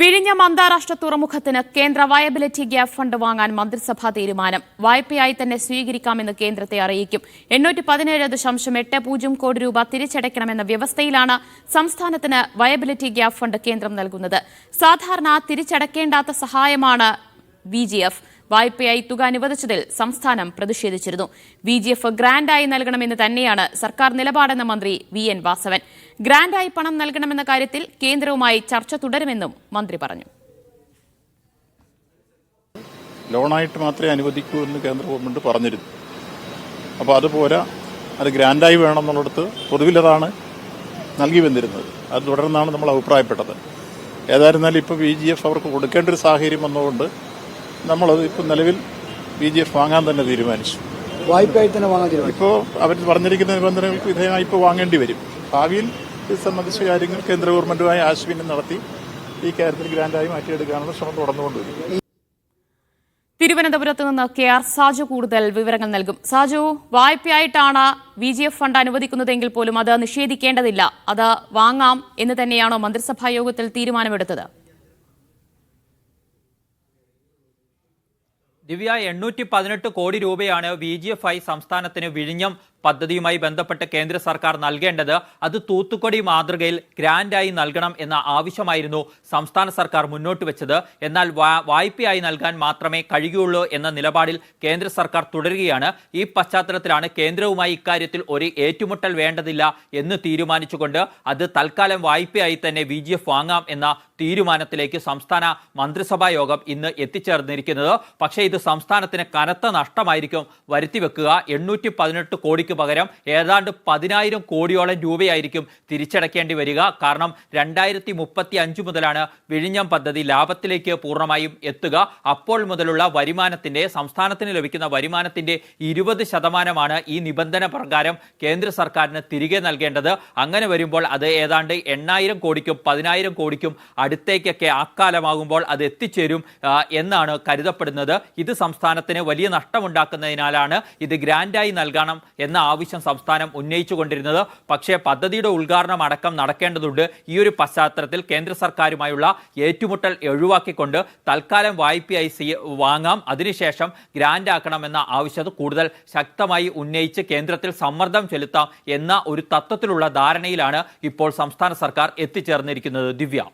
വിഴിഞ്ഞം അന്താരാഷ്ട്ര തുറമുഖത്തിന് കേന്ദ്ര വയബിലിറ്റി ഗ്യാപ് ഫണ്ട് വാങ്ങാൻ മന്ത്രിസഭാ തീരുമാനം. വായ്പയായി തന്നെ സ്വീകരിക്കാമെന്ന് കേന്ദ്രത്തെ അറിയിക്കും. എണ്ണൂറ്റി പതിനേഴ് ദശാംശം എട്ട് പൂജ്യം കോടി രൂപ തിരിച്ചടയ്ക്കണമെന്ന വ്യവസ്ഥയിലാണ് സംസ്ഥാനത്തിന് വയബിലിറ്റി ഗ്യാപ് ഫണ്ട് കേന്ദ്രം നൽകുന്നത്. സാധാരണ തിരിച്ചടയ്ക്കേണ്ടാത്ത സഹായമാണ് വി വായ്പയായി തുക അനുവദിച്ചതിൽ സംസ്ഥാനം പ്രതിഷേധിച്ചിരുന്നു. വി ജി എഫ് ഗ്രാന്റായി നൽകണമെന്ന് തന്നെയാണ് സർക്കാർ നിലപാടെന്ന മന്ത്രി വി എൻ വാസവൻ. ഗ്രാന്റായി പണം നൽകണമെന്ന കാര്യത്തിൽ കേന്ദ്രവുമായി ചർച്ച തുടരുമെന്നും മന്ത്രി പറഞ്ഞു. ലോണായിട്ട് മാത്രമേ അനുവദിക്കൂ എന്ന് കേന്ദ്ര ഗവൺമെന്റ് പറഞ്ഞിരുന്നു. അപ്പോൾ അതുപോലെ അത് ഗ്രാൻഡായി വേണം എന്നുള്ളിടത്ത് പൊതുവിലതാണ് നൽകി വന്നിരുന്നത്. അത് തുടർന്നാണ് നമ്മൾ അഭിപ്രായപ്പെട്ടത്. ഏതായിരുന്നാലും ഇപ്പോൾ വി ജി എഫ് അവർക്ക് കൊടുക്കേണ്ട ഒരു സാഹചര്യം വന്നതുകൊണ്ട് നമ്മളത് ഇപ്പം നിലവിൽ ബി ജി എഫ് വാങ്ങാൻ തന്നെ തീരുമാനിച്ചു. വായ്പയായി തന്നെ വാങ്ങാൻ തീരുമാനിച്ചു. ഇപ്പോൾ അവർ പറഞ്ഞിരിക്കുന്ന നിബന്ധനകൾക്ക് വിധേയമായി ഇപ്പോൾ വാങ്ങേണ്ടി വരും. ഭാവിയിൽ ഇത് സംബന്ധിച്ച കാര്യങ്ങൾ കേന്ദ്ര ഗവൺമെന്റുമായി ആശയവിനിമയം നടത്തി ഈ കാര്യത്തിൽ ഗ്രാൻഡായി മാറ്റിയെടുക്കാനുള്ള ശ്രമം തുടർന്നുകൊണ്ടിരിക്കും തിരുവനന്തപുരത്ത് നിന്ന് കെ ആർ സാജു കൂടുതൽ വിവരങ്ങൾ നൽകും. സാജു വായ്പയായിട്ടാണ് വി ജി എഫ് ഫണ്ട് അനുവദിക്കുന്നതെങ്കിൽ പോലും അത് നിഷേധിക്കേണ്ടതില്ല. അത് വാങ്ങാം എന്ന് തന്നെയാണോ മന്ത്രിസഭാ യോഗത്തിൽ തീരുമാനമെടുത്തത്? ദിവ്യ എണ്ണൂറ്റി പതിനെട്ട് കോടി രൂപയാണ് വി ജി എഫ് ഐ സംസ്ഥാനത്തിന് വിഴിഞ്ഞം പദ്ധതിയുമായി ബന്ധപ്പെട്ട് കേന്ദ്ര സർക്കാർ നൽകേണ്ടത് അത് തൂത്തുക്കൊടി മാതൃകയിൽ ഗ്രാൻഡായി നൽകണം എന്ന ആവശ്യമായിരുന്നു സംസ്ഥാന സർക്കാർ മുന്നോട്ട് വെച്ചത്. എന്നാൽ വായ്പയായി നൽകാൻ മാത്രമേ കഴിയുള്ളൂ എന്ന നിലപാടിൽ കേന്ദ്ര സർക്കാർ തുടരുകയാണ്. ഈ പശ്ചാത്തലത്തിലാണ് കേന്ദ്രവുമായി ഇക്കാര്യത്തിൽ ഒരു ഏറ്റുമുട്ടൽ വേണ്ടതില്ല എന്ന് തീരുമാനിച്ചുകൊണ്ട് അത് തൽക്കാലം വായ്പയായി തന്നെ വി വാങ്ങാം എന്ന തീരുമാനത്തിലേക്ക് സംസ്ഥാന മന്ത്രിസഭാ യോഗം ഇന്ന് എത്തിച്ചേർന്നിരിക്കുന്നത്. പക്ഷേ ഇത് സംസ്ഥാനത്തിന് കനത്ത നഷ്ടമായിരിക്കും വരുത്തിവെക്കുക. എണ്ണൂറ്റി പതിനെട്ട് കോടിക്ക് പകരം ഏതാണ്ട് പതിനായിരം കോടിയോളം രൂപയായിരിക്കും തിരിച്ചടയ്ക്കേണ്ടി വരിക. കാരണം രണ്ടായിരത്തി മുപ്പത്തി അഞ്ച് മുതലാണ് വിഴിഞ്ഞം പദ്ധതി ലാഭത്തിലേക്ക് പൂർണമായും എത്തുക. അപ്പോൾ മുതലുള്ള വരുമാനത്തിന്റെ സംസ്ഥാനത്തിന് ലഭിക്കുന്ന വരുമാനത്തിന്റെ ഇരുപത് ശതമാനമാണ് ഈ നിബന്ധന പ്രകാരം കേന്ദ്ര സർക്കാരിന് തിരികെ നൽകേണ്ടത്. അങ്ങനെ വരുമ്പോൾ അത് ഏതാണ്ട് എണ്ണായിരം കോടിക്കും പതിനായിരം കോടിക്കും അടുത്തേക്കൊക്കെ അക്കാലമാകുമ്പോൾ അത് എത്തിച്ചേരും എന്നാണ് കരുതപ്പെടുന്നത്. ഇത് സംസ്ഥാനത്തിന് വലിയ നഷ്ടമുണ്ടാക്കുന്നതിനാലാണ് ഇത് ഗ്രാൻഡായി നൽകണം എന്ന ആവശ്യം സംസ്ഥാനം ഉന്നയിച്ചുകൊണ്ടിരുന്നത് പക്ഷേ പദ്ധതിയുടെ ഉദ്ഘാടനം അടക്കം നടക്കേണ്ടതുണ്ട്. ഈ ഒരു പശ്ചാത്തലത്തിൽ കേന്ദ്ര സർക്കാരുമായുള്ള ഏറ്റുമുട്ടൽ ഒഴിവാക്കിക്കൊണ്ട് തൽക്കാലം വായ്പയായി വാങ്ങാം. അതിനുശേഷം ഗ്രാൻഡ് ആക്കണമെന്ന ആവശ്യം കൂടുതൽ ശക്തമായി ഉന്നയിച്ച് കേന്ദ്രത്തിൽ സമ്മർദ്ദം ചെലുത്താം എന്ന ഒരു തത്വത്തിലുള്ള ധാരണയിലാണ് ഇപ്പോൾ സംസ്ഥാന സർക്കാർ എത്തിച്ചേർന്നിരിക്കുന്നത്. ദിവ്യ.